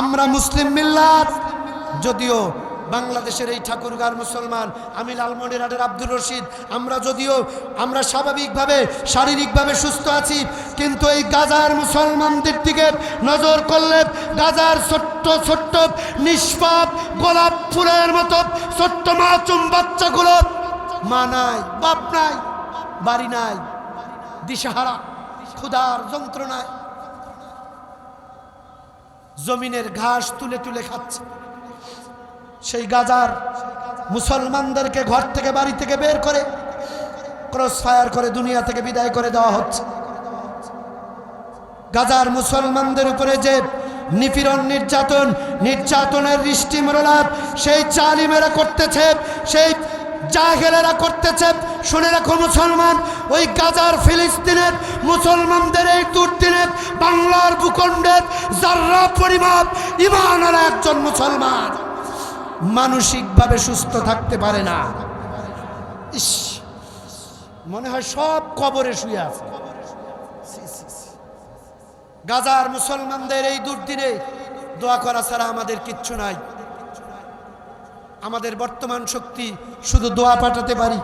আমরা মুসলিম মিল্লাত। যদিও বাংলাদেশের এই ঠাকুরগার মুসলমান, আমি লালমনিরহাটের আব্দুর রশিদ, আমরা যদিও আমরা স্বাভাবিকভাবে, শারীরিকভাবে সুস্থ আছি, কিন্তু এই গাজার মুসলমানদের দিকে নজর করলে গাজার ছোট্ট ছোট্ট নিষ্পাপ গোলাপ ফুলের মতো ছোট্ট মাচুম বাচ্চাগুলো মা নাই, বাপ নাই, বাড়ি নাই, দিশাহারা, ক্ষুধার যন্ত্রণায় জমিনের ঘাস তুলে তুলে খাচ্ছে। সেই গাজার মুসলমানদেরকে ঘর থেকে, বাড়ি থেকে বের করে ক্রস ফায়ার করে দুনিয়া থেকে বিদায় করে দেওয়া হচ্ছে। গাজার মুসলমানদের উপরে যে নিপীড়ন, নির্যাতন, নির্যাতনের দৃষ্টি মরলাপ সেই চালিমেরা করতেছে, সেই জাহেলেরা করতেছে। শুনে রাখো মুসলমান, ওই গাজার ফিলিস্তিনের মুসলমানদের এই দুর্দিনে বাংলার ভূখণ্ডের যার্রা পরিমাপ, ইমানের একজন মুসলমান। মানসিকভাবে সুস্থ থাকতে পারে না। ইস, মনে হয় সব কবরে শুয়ে আছে। গাজার মুসলমানদের এই দুর্দিনে দোয়া করা ছাড়া আমাদের কিচ্ছু নাই। আমাদের বর্তমান শক্তি শুধু দোয়া পাঠাতে পারি।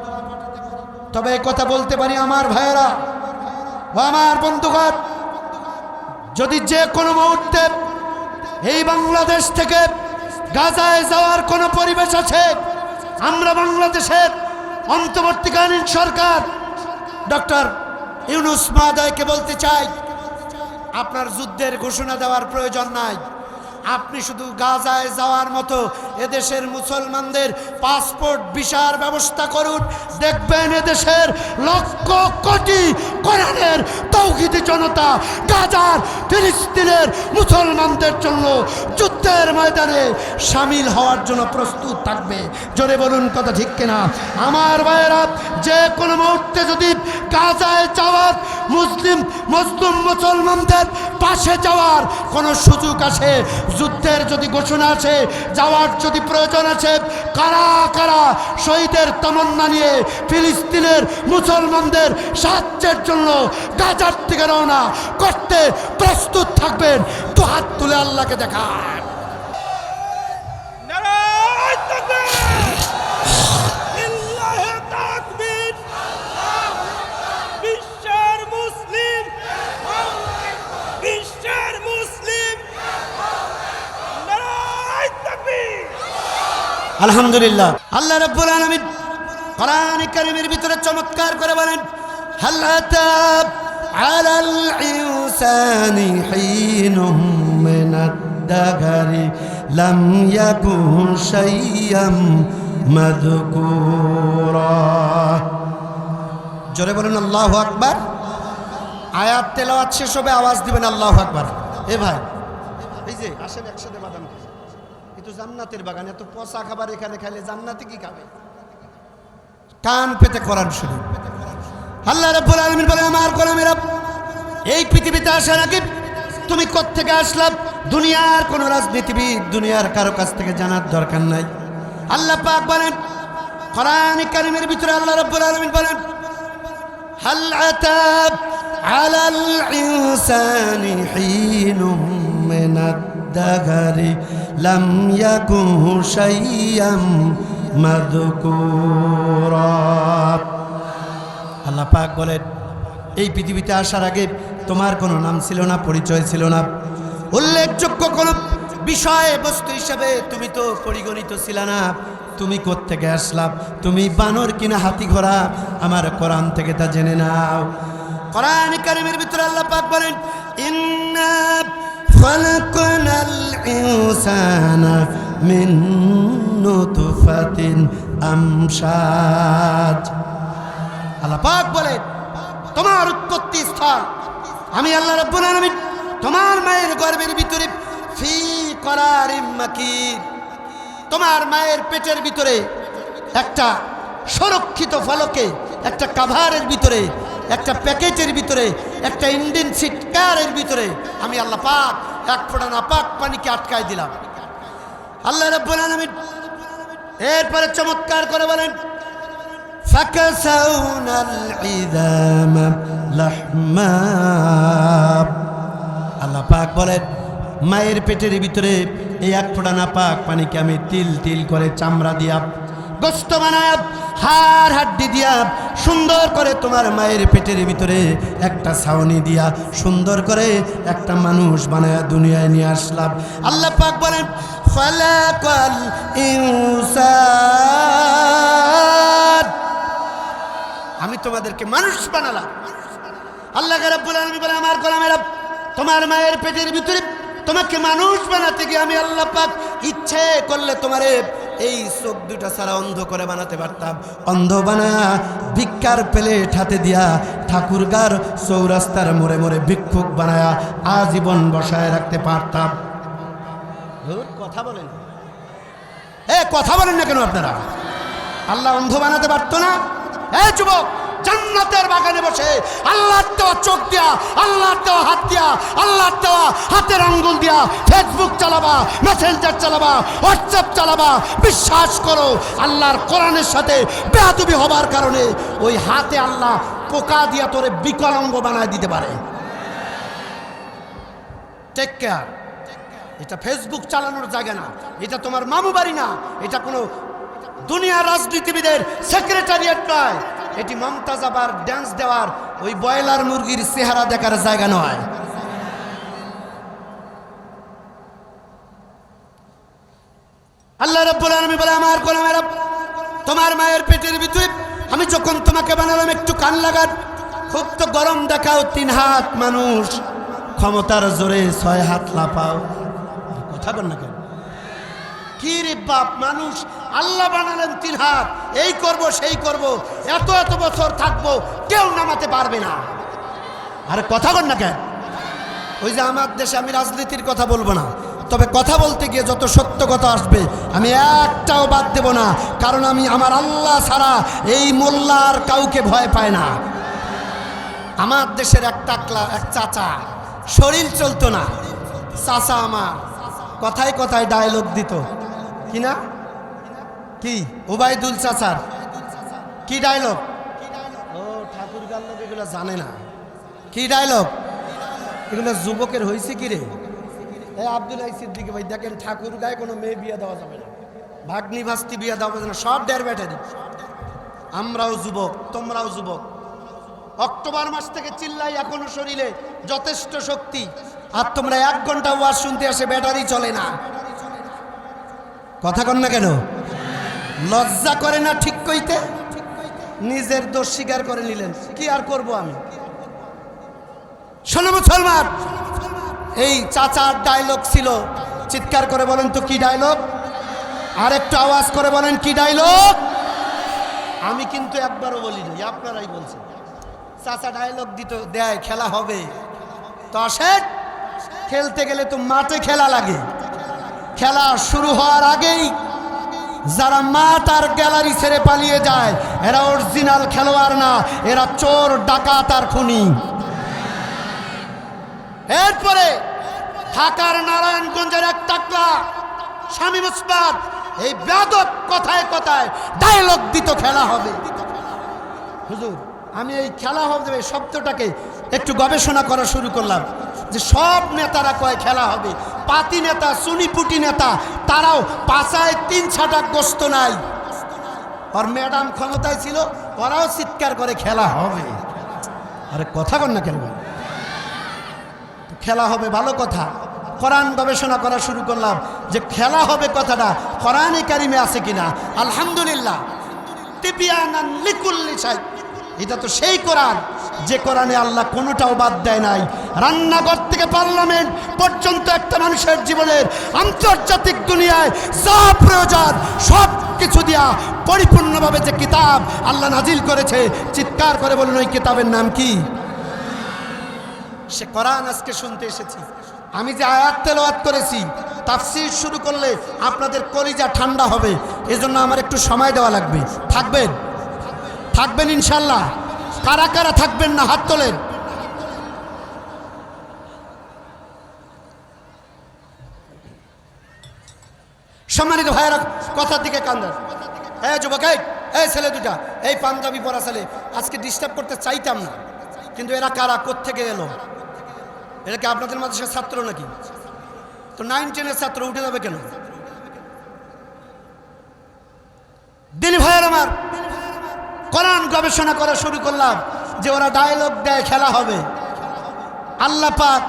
তবে কথা বলতে পারি আমার ভাইয়েরা আমার বন্ধুগণ, যদি যে কোনো মুহূর্তে এই বাংলাদেশ থেকে গাজায় যাওয়ার কোনো পরিবেশ আছে, আমরা বাংলাদেশের অন্তর্বর্তীকালীন সরকার, ডক্টর ইউনুস মাদায়কে বলতে চাই, আপনার যুদ্ধের ঘোষণা দেওয়ার প্রয়োজন নাই। আপনি শুধু গাজায় যাওয়ার মতো এদেশের মুসলমানদের পাসপোর্ট, ভিসার ব্যবস্থা করুন। দেখবেন এদেশের লক্ষ কোটি কোরআনের তৌহিদি জনতা গাজার ফিলিস্তিনের মুসলমানদের জন্য যুদ্ধের ময়দানে সামিল হওয়ার জন্য প্রস্তুত থাকবে। জোরে বলুন কথা ঠিক কিনা? আমার ভাইয়েরা, যে কোনো মুহূর্তে যদি গাজায় যাওয়ার মুসলিম মুসলিম, মুসলমানদের পাশে যাওয়ার কোনো সুযোগ আছে যুদ্ধের যদি ঘোষণা আছে যাওয়ার যদি প্রয়োজন আছে কারা কারা শহীদের তমন্না নিয়ে ফিলিস্তিনের মুসলমানদের সাহায্যের জন্য গাজার থেকে রওনা। করতে প্রস্তুত থাকবেন। তো হাত তুলে আল্লাহকে দেখান! আলহামদুলিল্লাহ। আল্লাহ রাব্বুল আলামিন কোরআন কারীমের ভিতরে চমৎকার করে বলেন হাল আতাব আলাল ইনসানি হিনুম মিনাদ-দাহরি লাম ইয়াকুন শাইয়াম মাযকুরা জোরে বলুন, আল্লাহু আকবার। আয়াত তেলাওয়াত শেষ হবে, আওয়াজ দিবেন, আল্লাহু আকবার। এ ভাই, এই যে আসেন একসাথে বাদাম কিন্তু জান্নাতের বাগান এত পচা খাবার এখানে খাইলে জান্নাতে কি খাবে? কান পেতে কোরআন শুনি আল্লাহ রাব্বুল আলামিন বলে আমার গোলামেরা এই পৃথিবীতে আসার আগে তুমি কোত্থেকে আসলাম দুনিয়ার কোন রাজনীতিবিদ দুনিয়ার কারো কাছ থেকে জানার দরকার নাই আল্লাহ পাক বলেন কোরআন কারিমের ভিতরে আল্লাহ রাব্বুল আলামিন বলেন هل أتى على الإنسان حين من الدهر لم يكن شيئا مذكورا আল্লাহ পাক বলেন, এই পৃথিবীতে আসার আগে তোমার কোনো নাম ছিল না, পরিচয় ছিল না। উল্লেখযোগ্য কোনো বিষয়, বস্তু হিসাবে তুমি তো পরিগণিত ছিল না। তুমি কোত্থেকে আসলাম তুমি বানর কিনা হাতি ঘোড়া? আমার কোরআন থেকে তা জেনে নাও। কোরআন কারিমের ভিতরে আল্লাহ পাক বলেন, ইন্না খালাকনাল ইনসানা মিন নুতফাতিন আমশাজ। আল্লাহ পাক বলে, তোমার উৎপত্তি স্থান আমি আল্লাহ রাব্বুল আলামিন তোমার মায়ের গর্বের ভিতরে ফি করার তোমার মায়ের পেটের ভিতরে একটা সুরক্ষিত ফলকে, একটা কাভারের ভিতরে, একটা প্যাকেটের ভিতরে, একটা ইন্ডিয়ান সিট কারের ভিতরে আমি আল্লাহ পাক এক ফোঁটা না পাক পানিকে আটকায় দিলাম। আল্লাহ রাব্বুল আলামিন এরপরে চমৎকার করে বলেন فكسونا العظام لحما আল্লাহ পাক বলেন মায়ের পেটের ভিতরে এই এক ফোঁটা না পাক পানিকে আমি তিল তিল করে চামড়া দিয়া গোস্ত বানায় হাড় হাড্ডি দিয়া সুন্দর করে তোমার মায়ের পেটের ভিতরে একটা ছাউনি দিয়া সুন্দর করে একটা মানুষ বানায় দুনিয়ায় নিয়ে আসলাম আল্লাহ পাক বলেন ফালাকাল ইনসান তোমাদেরকে মানুষ বানালাম। আল্লাহ রাব্বুল বলে আমার গোলামেরা তোমার মায়ের পেটের ভিতরে তোমাকে মানুষ বানাতে গিয়ে আমি আল্লাহ পাক ইচ্ছে করলে তোমারে এই চোখ দুটা সারা অন্ধ করে বানাতে পারতাম। অন্ধ বানায়া ভিক্ষার প্লেট হাতে দিয়া ঠাকুরগার চৌরাস্তার মোড়ে মোড়ে ভিক্ষুক বানায়া আজীবন বসায় রাখতে পারতাম। কথা বলেন। এ, কথা বলেন না কেন আপনারা? আল্লাহ অন্ধ বানাতে পারতো না? এ, যুবক! জান্নাতের বাগানে বসে আল্লাহর দেওয়া চোখ দিয়া, আল্লাহর দেওয়া হাত দিয়া, আল্লাহর দেওয়া হাতের আঙ্গুল দিয়া ফেসবুক চালাবা মেসেঞ্জার চালাবা হোয়াটসঅ্যাপ চালাবা, বিশ্বাস করো, আল্লাহর কোরআনের সাথে বেহাতুবি হবার কারণে ওই হাতে আল্লাহ পোকা দিয়া তোরে বিকলাঙ্গ বানায় দিতে পারে। টেক কেয়ার এটা ফেসবুক চালানোর জায়গা না, এটা তোমার মামু বাড়ি না, এটা কোনো দুনিয়ার রাজনীতিবিদের সেক্রেটারিয়েট নয়। এটি মমতাজ আবার ড্যান্স দেওয়ার ওই বয়লার মুরগির চেহারা দেখার জায়গা নয়। আল্লাহ রাব্বুল আলামিন বলে, আমার গোলামেরা তোমার মায়ের পেটের ভিতরে আমি যখন তোমাকে বানালাম একটু কান লাগান, খুব তো গরম দেখাও তিন হাত মানুষ, ক্ষমতার জোরে ছয় হাত লাপাও কথা বল না কেন? কি রে বাপ, মানুষ আল্লাহ বানালেন তিন হাত এই করব, সেই করব, এত এত বছর থাকব, কেউ নামাতে পারবে না। আরে কথা বল না কেন? ওই যে আমার দেশে আমি রাজনীতির কথা বলব না, তবে কথা বলতে গিয়ে যত সত্য কথা আসবে, আমি একটাও বাদ দেব না, কারণ আমি, আমার আল্লাহ ছাড়া এই মোল্লার কাউকে ভয় পায় না। আমার দেশের একটা এক চাচা, শরীর চলতো না। চাচা আমার, কথায় কথায় ডায়লগ দিত। কি না? কি? ওবায়দুল চাচার। কি ডায়লগ ও, ঠাকুর গাল্লব এগুলো জানে না। কি ডায়লগ এগুলো যুবকের হয়েছে কি রে? এই আব্দুল আই সিদ্দিকি ভাই, দেখেন ঠাকুর গায়ে কোনো মেয়ে বিয়ে দেওয়া যাবে না। ভাগ্নি ভাস্তি বিয়ে দেওয়া যাবে না, সব ডের ব্যাটারি আমরাও যুবক, তোমরাও যুবক। অক্টোবর মাস থেকে চিল্লাই এখনও শরীরে যথেষ্ট শক্তি। আর তোমরা এক ঘণ্টা ওয়াজ শুনতে আসে, ব্যাটারি চলে না। কথা কন না কেন? লজ্জা করে না ঠিক কইতে? নিজের দোষ স্বীকার করে নিলেন। কি আর করব আমি? শোনো মুসলমান, এই চাচার ডায়লগ ছিল। চিৎকার করে বলেন তো কি ডায়লগ আর একটু আওয়াজ করে বলেন কি ডায়লগ আমি কিন্তু একবারও বলিনি, আপনারাই বলছেন। চাচা ডায়লগ দিত, দেয়, খেলা হবে। তো আসেন, খেলতে গেলে তো মাঠে খেলা লাগে। খেলা শুরু হওয়ার আগেই যারা মাঠ আর গ্যালারি ছেড়ে পালিয়ে যায়, এরা অরিজিনাল খেলোয়াড় না, এরা চোর, ডাকাত আর খুনি। এরপরে ঢাকার নারায়ণগঞ্জের এক টাকলা, স্বামী মুসবাদ, এই বেদক কথায় কথায় ডায়লগ দিত খেলা হবে। হুজুর, আমি এই খেলা হবে শব্দটাকে একটু গবেষণা করা শুরু করলাম। যে সব নেতারা কয় খেলা হবে? পাতি নেতা সুনিপুটি নেতা, তারাও পাশায় তিন ছাটা গোস্ত নাই। আর ম্যাডাম ক্ষমতায় ছিল, ওরাও চিৎকার করে খেলা হবে। আরে কথা কর না কেন? খেলা হবে, ভালো কথা। কোরআন গবেষণা করা শুরু করলাম যে খেলা হবে কথাটা কোরআনে কারিমে আছে কিনা। আলহামদুলিল্লাহ। এটা তো সেই কোরআন। যে কোরআনে আল্লাহ কোনোটাও বাদ দেয় নাই। রান্নাঘর থেকে পার্লামেন্ট পর্যন্ত একটা মানুষের জীবনের আন্তর্জাতিক দুনিয়ায় যা প্রয়োজন সব কিছু দিয়া পরিপূর্ণভাবে যে কিতাব আল্লাহ নাজিল করেছে, চিৎকার করে বলুন, ওই কিতাবের নাম কি? সে কোরআন আজকে শুনতে এসেছি। আমি যে আয়াত তেলাওয়াত করেছি, তাফসির শুরু করলে আপনাদের কলিজা ঠান্ডা হবে, এজন্য আমার একটু সময় দেওয়া লাগবে। থাকবেন? থাকবেন ইনশাল্লাহ কারা কারা থাকবেন না হাত তোলেন? সম্মানিত ভাইয়েরা, কথার দিকে কান্দার হ্যাঁ যুবক, এই ছেলে দুটা, এই পাঞ্জাবি পরা ছেলে, আজকে ডিস্টার্ব করতে চাইতাম না, কিন্তু এরা কারা, কোত্থেকে এলো? এটা কি আপনাদের মাদ্রাসার ছাত্র নাকি? তো নাইন টেনের ছাত্র উঠে যাবে কেন? দিনী ভাইয়ের আমার কোরআন গবেষণা করা শুরু করলাম যে ওরা ডায়লগ দেয়, খেলা হবে। আল্লাহ পাক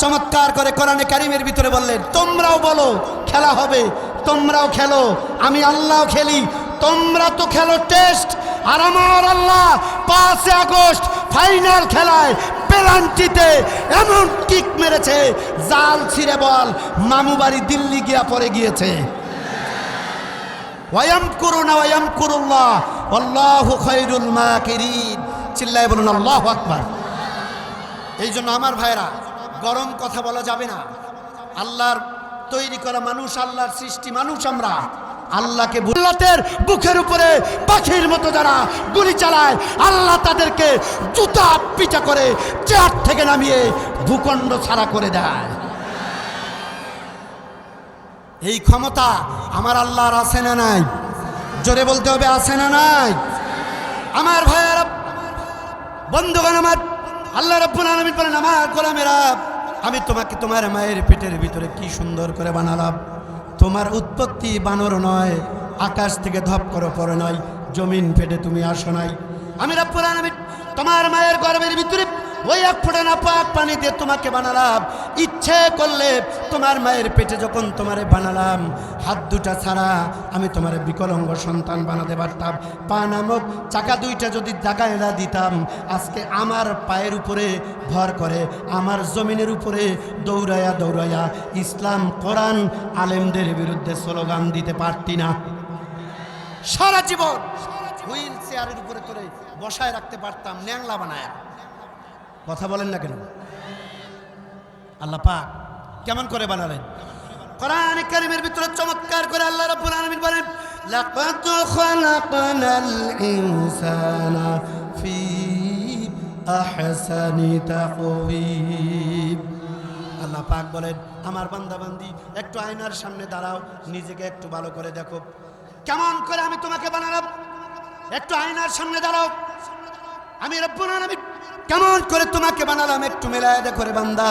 চমৎকার করে কোরআনে কারিমের ভিতরে বললেন, তোমরাও বলো, খেলা হবে, তোমরাও খেলো, আমি আল্লাহ খেলি, তোমরা তো খেলো টেস্ট আর আমার আল্লাহ পাঁচই আগস্ট ফাইনাল খেলায় পেনাল্টিতে এমন কিক মেরেছে, জাল ছিঁড়ে বল, মামু বাড়ি দিল্লি গিয়া পরে গিয়েছে। ওয়ায়াম করুন ওয়ায়াম করুল্লাহ আল্লাহ খৈরুল মাকিরিন। চিল্লায় বলুন, আল্লাহ আকবার। এই জন্য আমার ভাইরা, গরম কথা বলা যাবে না। আল্লাহর তৈরি করা মানুষ, আল্লাহর সৃষ্টি মানুষ আমরা। আল্লাহকে বুল্লাতের বুকের উপরে পাখির মতো যারা গুলি চালায়, আল্লাহ তাদেরকে জুতা পিটা করে চেয়ার থেকে নামিয়ে ভূখণ্ড ছাড়া করে দেয়। এই ক্ষমতা আমার আল্লাহর আছে না নাই? জোরে বলতে হবে, আছে না নাই? আমার ভাইয়ারা বন্ধুগণ আমার, আল্লাহ রব্বুল আলামিন বলেন, আমার গোলামেরা আমি তোমাকে তোমার মায়ের পেটের ভিতরে কি সুন্দর করে বানালাম। তোমার উৎপত্তি বানর নয়, আকাশ থেকে ধপ করো পরে নয় জমিন ফেটে তুমি আসো নাই। আমি রব্বুল আলামিন তোমার মায়ের গর্ভের ভিতরে ওই এক ফোঁটা না পাক পানি দিয়ে তোমাকে বানালাম। ইচ্ছে করলে তোমার মায়ের পেটে যখন তোমারে বানালাম হাত দুটা ছাড়া আমি তোমার বিকলঙ্গ সন্তান বানাতে পারতাম। পা নামক চাকা দুইটা যদি জাগায় না দিতাম, আজকে আমার পায়ের উপরে ভর করে, আমার জমিনের উপরে দৌড়াইয়া দৌড়াইয়া ইসলাম, কোরআন আলেমদের বিরুদ্ধে স্লোগান দিতে পারতি না। সারা জীবন হুইল চেয়ারের উপরে তোরে বসায় রাখতে পারতাম, ন্যাংলা বানায়া। কথা বলেন না কেন? আল্লাহ পাক কেমন করে বানালেন? কোরআন কারিমের ভিতরে চমৎকার করে আল্লাহ রাব্বুল আলামিন বলেন, লাকাদ খালাকনাল ইনসানা ফি আহসানি তাকওয়িম। আল্লাহ পাক বলেন, আমার বান্দা বান্দি একটু আয়নার সামনে দাঁড়াও, নিজেকে একটু ভালো করে দেখো। কেমন করে আমি তোমাকে বানালাম? একটু আয়নার সামনে দাঁড়াও। আমি রব্বুল আলামিন কেমন করে তোমাকে বানালাম? একটু মেলায় দেখো রে বান্দা।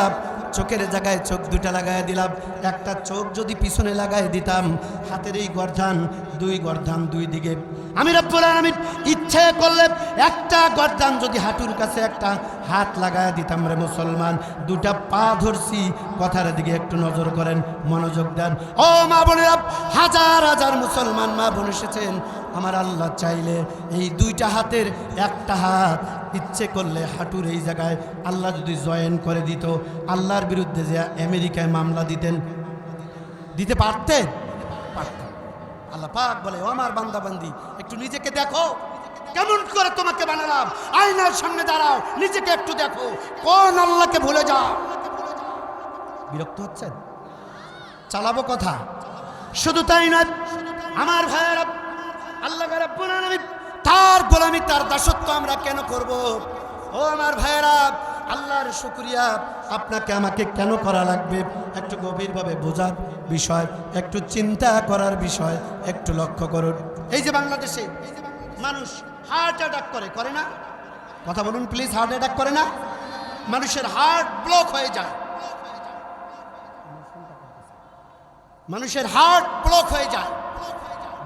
চোখের জায়গায় চোখ দুটা লাগায় দিলাম, একটা চোখ যদি পিছনে লাগায় দিতাম, হাতের এই গর্ধান, দুই গর্ধান দুই দিকে। আমি রব্বুল আলামিন ইচ্ছে করলে একটা গর্দান যদি হাঁটুর কাছে একটা হাত লাগায় দিতাম রে মুসলমান। দুটা পা ধরছি, কথার দিকে একটু নজর করেন, মনোযোগ দেন। ও মা বোনেরা, হাজার হাজার মুসলমান মা বোন এসেছেন আমার আল্লাহ চাইলে এই দুইটা হাতের একটা হাত ইচ্ছে করলে হাঁটুর এই জায়গায় আল্লাহ যদি জয়েন করে দিত, আল্লাহর বিরুদ্ধে যে আমেরিকায় মামলা দিতেন, দিতে পারতেন? আল্লাহ পাক বলে, ও আমার বান্দা বান্দি একটু নিজেকে দেখো। কেমন করে তোমাকে বানালাম? আয়নার সামনে দাঁড়াও, নিজেকে একটু দেখো। কোন আল্লাহকে ভুলে যাও? বিরক্ত হচ্ছেন? চালাবো কথা? শুধু তাই না আমার ভাইয়েরা আল্লাহ তার গোলামি, তার দাসত্ব আমরা কেন করব? ও আমার ভাইয়েরা, আল্লাহর শুক্রিয়া। আপনাকে আমাকে কেন করা লাগবে? একটু গভীরভাবে বোঝার বিষয়, একটু চিন্তা করার বিষয়, একটু লক্ষ্য করুন। এই যে বাংলাদেশে মানুষ হার্ট অ্যাটাক করে করে না? কথা বলুন প্লিজ হার্ট অ্যাটাক করে না? মানুষের হার্ট ব্লক হয়ে যায়। মানুষের হার্ট ব্লক হয়ে যায়।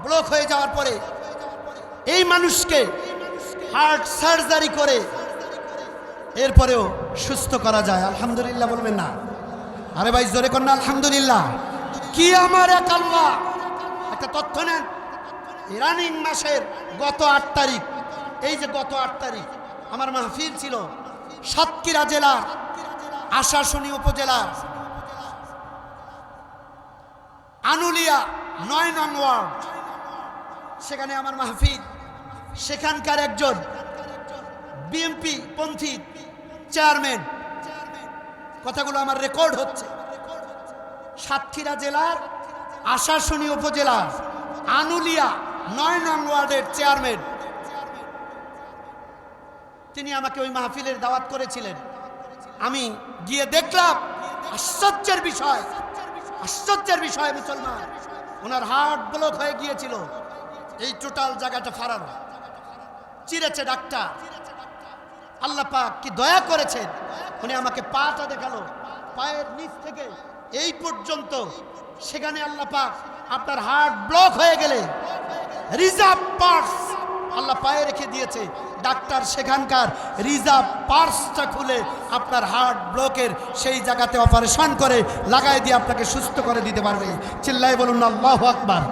ব্লক হয়ে যাওয়ার পরে এই মানুষকে হার্ট সার্জারি করে এরপরেও সুস্থ করা যায়। আলহামদুলিল্লাহ বলবেন না। আরে ভাই, জোরে না, আলহামদুলিল্লাহ। কি আমার এক আল্লাহ? একটা তথ্য নেন। রানিং মাসের গত আট তারিখ, এই যে গত আট তারিখ, আমার মাহফিল ছিল সাতক্ষীরা জেলার আশাশুনি উপজেলার আনুলিয়া নয় নং ওয়ার্ড। সেখানে আমার মাহফিল। সেখানকার একজন বিএমপি পন্থী চেয়ারম্যান। কথাগুলো আমার রেকর্ড হচ্ছে। সাতক্ষীরা জেলার আশাশুনি উপজেলার আনুলিয়া নয় নং ওয়ার্ডের চেয়ারম্যান। তিনি আমাকে ওই মাহফিলের দাওয়াত করেছিলেন। আমি গিয়ে দেখলাম, আশ্চর্যের বিষয়। আশ্চর্যের বিষয় মুসলমান। ওনার হার্ট ব্লক হয়ে গিয়েছিল। এই টোটাল জায়গাটা ফারানো চিরেছে ডাক্তার। আল্লাহ পাক কি দয়া করেছেন? উনি আমাকে পাটা দেখাল। পায়ের নিচ থেকে এই পর্যন্ত। সেখানে আল্লাহ পাক আপনার হার্ট ব্লক হয়ে গেলে রিজার্ভ পার্স আল্লাহ পায়ে রেখে দিয়েছে। ডাক্তার সেখানকার রিজার্ভ পার্সটা খুলে আপনার হার্ট ব্লকের সেই জায়গাতে অপারেশন করে, লাগাই দিয়ে আপনাকে সুস্থ করে দিতে পারবে। চিল্লাই বলুন, আল্লাহ আকবার।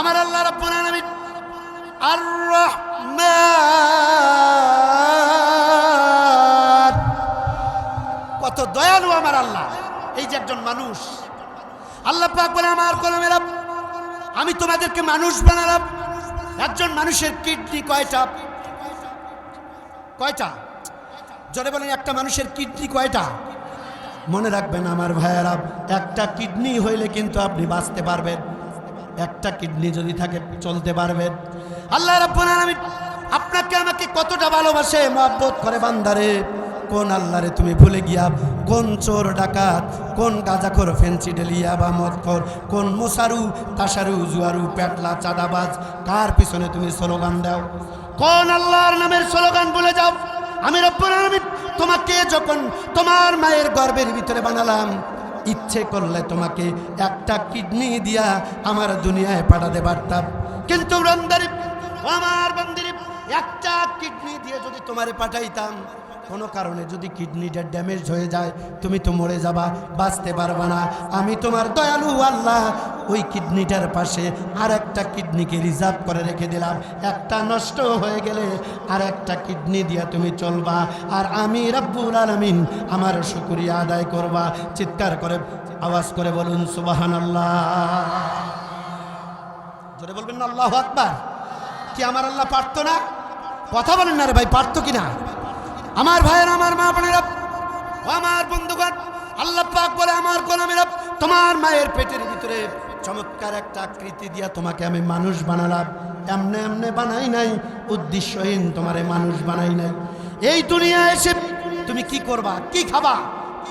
আমার আল্লাহ রাব্বুল আলামিন আর রহমান কত দয়ালু আমার আল্লাহ। এই যে একজন মানুষ। আল্লাহ পাক বলে আমার কলমেরা আমি তোমাদেরকে মানুষ বানালাম। একজন মানুষের কিডনি কয়টা? কয়টা? জোরে বলেন, একটা মানুষের কিডনি কয়টা? মনে রাখবেন আমার ভাইয়েরা, একটা কিডনি হইলে কিন্তু আপনি বাঁচতে পারবেন। একটা কিডনি যদি থাকে, চলতে পারবেন আল্লাহ রাব্বুল আপনাকে আমাকে কতটা ভালোবাসে, মহব্বত করে বান্দারে। কোন আল্লাহরে তুমি ভুলে গিয়া, কোন চোর ডাকাত, কোন গাজাখোর, ফেন্সি ডেলিয়া বা মদখোর, কোন মোসারু, তাসারু, জুয়ারু, পেটলা, চাঁদাবাজ, কার পিছনে তুমি স্লোগান দাও? কোন আল্লাহর নামের স্লোগান বলে যাও? আমি রব্বুল আলামিন তোমাকে যখন তোমার মায়ের গর্ভের ভিতরে বানালাম ইচ্ছে করলে তোমাকে একটা কিডনি দিয়া আমার দুনিয়ায় পাঠাতে পারতাম। কিন্তু আমার বন্দির একটা কিডনি দিয়ে যদি তোমারে পাঠাইতাম কোনো কারণে যদি কিডনিটা ড্যামেজ হয়ে যায়, তুমি তো মরে যাবা, বাঁচতে পারবা না। আমি তোমার দয়ালু আল্লাহ। ওই কিডনিটার পাশে আর একটা কিডনিকে রিজার্ভ করে রেখে দিলাম। একটা নষ্ট হয়ে গেলে আর একটা কিডনি দিয়া তুমি চলবা। আর আমি রব্বুল আলমিন আমার শুক্রিয়া আদায় করবা। চিৎকার করে, আওয়াজ করে বলুন সুবাহান আল্লাহ জোরে বলবেন না, আল্লাহ আকবার। কি আমার আল্লাহ পারতো না? কথা বলেন না রে ভাই, পারতো কি না আমার ভাইয়ের, আমার মা বোনেরা আমার বন্ধুগণ, আল্লাহ পাক বলে আমার গোলামেরা তোমার মায়ের পেটের ভিতরে চমৎকার একটা আকৃতি দিয়া তোমাকে আমি মানুষ বানালাম। এমনে এমনে বানাই নাই, উদ্দেশ্যহীন তোমারে মানুষ বানাই নাই। এই দুনিয়ায় এসে তুমি কি করবা? কি খাবা?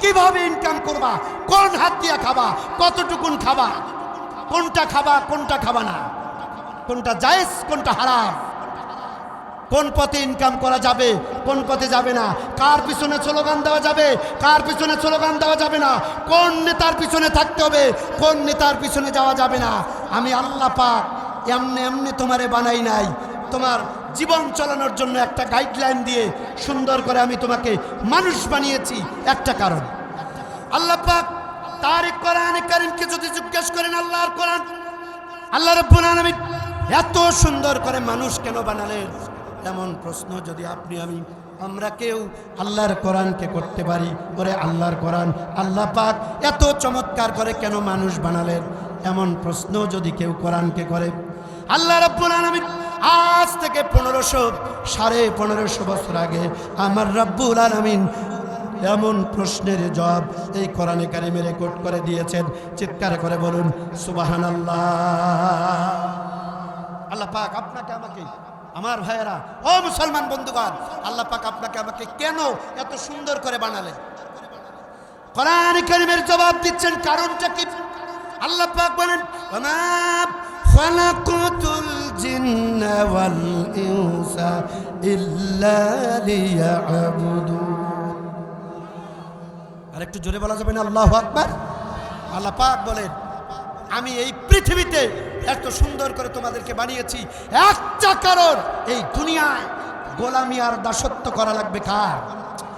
কীভাবে ইনকাম করবা? কোন হাত দিয়া খাবা? কতটুকুন খাবা? কোনটা খাবা কোনটা খাবা না? কোনটা জায়েজ, কোনটা হারাম? কোন পথে ইনকাম করা যাবে, কোন পথে যাবে না? কার পিছনে স্লোগান দেওয়া যাবে, কার পিছনে স্লোগান দেওয়া যাবে না? কোন নেতার পিছনে থাকতে হবে, কোন নেতার পিছনে যাওয়া যাবে না? আমি আল্লাহ পাক এমনি এমনি তোমারে বানাই নাই। তোমার জীবন চালানোর জন্য একটা গাইডলাইন দিয়ে সুন্দর করে আমি তোমাকে মানুষ বানিয়েছি, একটা কারণ। আল্লাহ পাক তার কোরআন কারিমকে যদি জিজ্ঞেস করেন, আল্লাহর কোরআন, আল্লাহ রব্বুল আলামিন এত সুন্দর করে মানুষ কেন বানালেন? এমন প্রশ্ন যদি আপনি আমি, আমরা কেউ আল্লাহর কোরআনকে করতে পারি? করে আল্লাহর কোরআন, আল্লাহ পাক এত চমৎকার করে কেন মানুষ বানালেন? এমন প্রশ্ন যদি কেউ কোরআনকে করে। আল্লাহ রব্বুল আলামিন আজ থেকে পনেরোশো, সাড়ে পনেরোশো বছর আগে আমার রব্বুল আলামিন এমন প্রশ্নের জবাব এই কোরআনে কারিমে রেকর্ড করে দিয়েছেন। চিৎকার করে বলুন সুবাহান আল্লাহ পাক আপনাকে আমাকে আমার ভাইয়েরা, ও মুসলমান বন্ধুগণ, আল্লাহ পাক আপনাকে আমাকে কেন এত সুন্দর করে বানালেন? কোরআন কারিমের জবাব দিচ্ছেন কারণটা কি? আল্লাহ পাক বলেন খালাকুতুল জিন্না ওয়াল ইনসা ইল্লা লিয়াবুদুন আর একটু জোরে বলা যাবে না? আল্লাহ আকবার। আল্লাহ পাক বলেন আমি এই পৃথিবীতে এত সুন্দর করে তোমাদেরকে বানিয়েছি। একটা কারণ এই দুনিয়ায় গোলামি আর দাসত্ব করা লাগবে কার?